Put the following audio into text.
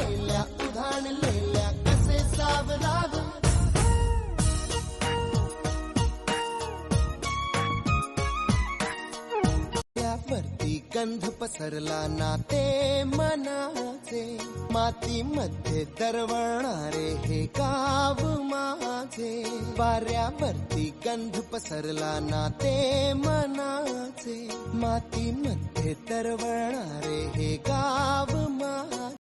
शहारलेल्या उधाणलेल्या कसे सावराग त्यावरती गंध पसरला नाते मनाचे. मातीमध्ये दरवणारे हे गाव माझे. वाऱ्यावरती गंध पसरला नाते मनाचे. मातीमध्ये दरवणारे हे गाव